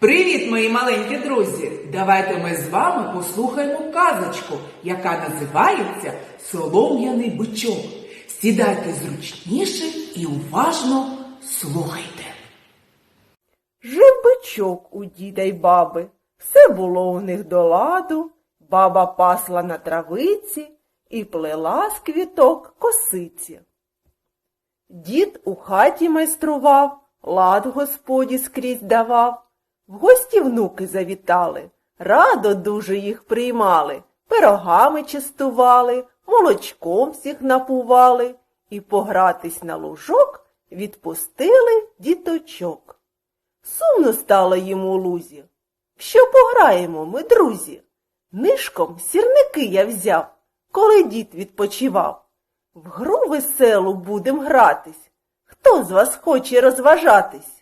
Привіт, мої маленькі друзі! Давайте ми з вами послухаємо казочку, яка називається Солом'яний бичок. Сідайте зручніше і уважно слухайте. Жив бичок у діда й баби, все було у них до ладу, баба пасла на травиці і плела з квіток косиці. Дід у хаті майстрував, лад господі скрізь давав. В гості внуки завітали, радо дуже їх приймали, пирогами частували, молочком всіх напували і погратись на лужок відпустили діточок. Сумно стало йому у лузі. Що пограємо ми, друзі? Нишком сірники я взяв, коли дід відпочивав. В гру веселу будем гратись. Хто з вас хоче розважатись?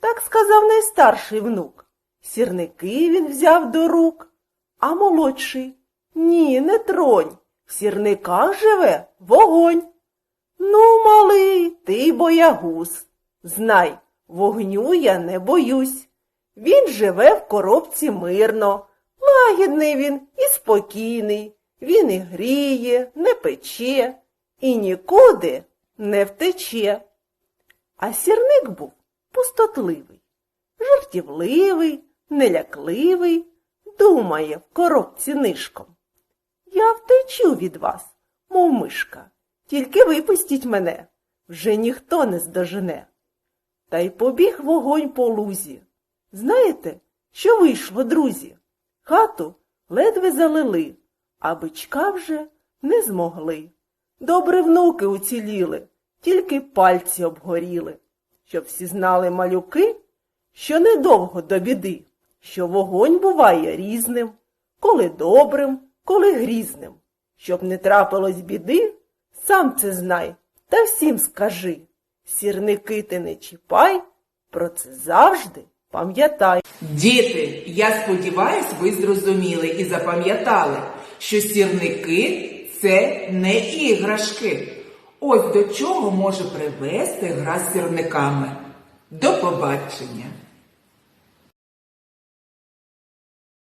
Так сказав найстарший внук. Сірники він взяв до рук, а молодший ні, не тронь. В сірниках живе вогонь. Ну, малий, ти боягуз. Знай, вогню я не боюсь. Він живе в коробці мирно, лагідний він і спокійний. Він і гріє, не пече, і нікуди не втече. А сірник був пустотливий, жартівливий, нелякливий, думає в коробці нишком. Я втечу від вас, мов мишка, тільки випустіть мене, вже ніхто не здожене. Та й побіг вогонь по лузі. Знаєте, що вийшло, друзі? Хату ледве залили, а бичка вже не змогли. Добре внуки уціліли, тільки пальці обгоріли, щоб всі знали малюки, що недовго до біди, що вогонь буває різним, коли добрим, коли грізним. Щоб не трапилось біди, сам це знай та всім скажи. Сірники ти не чіпай, про це завжди пам'ятай. Діти, я сподіваюсь, ви зрозуміли і запам'ятали, що сірники це не іграшки. Ось до чого може привести гра з сірниками. До побачення!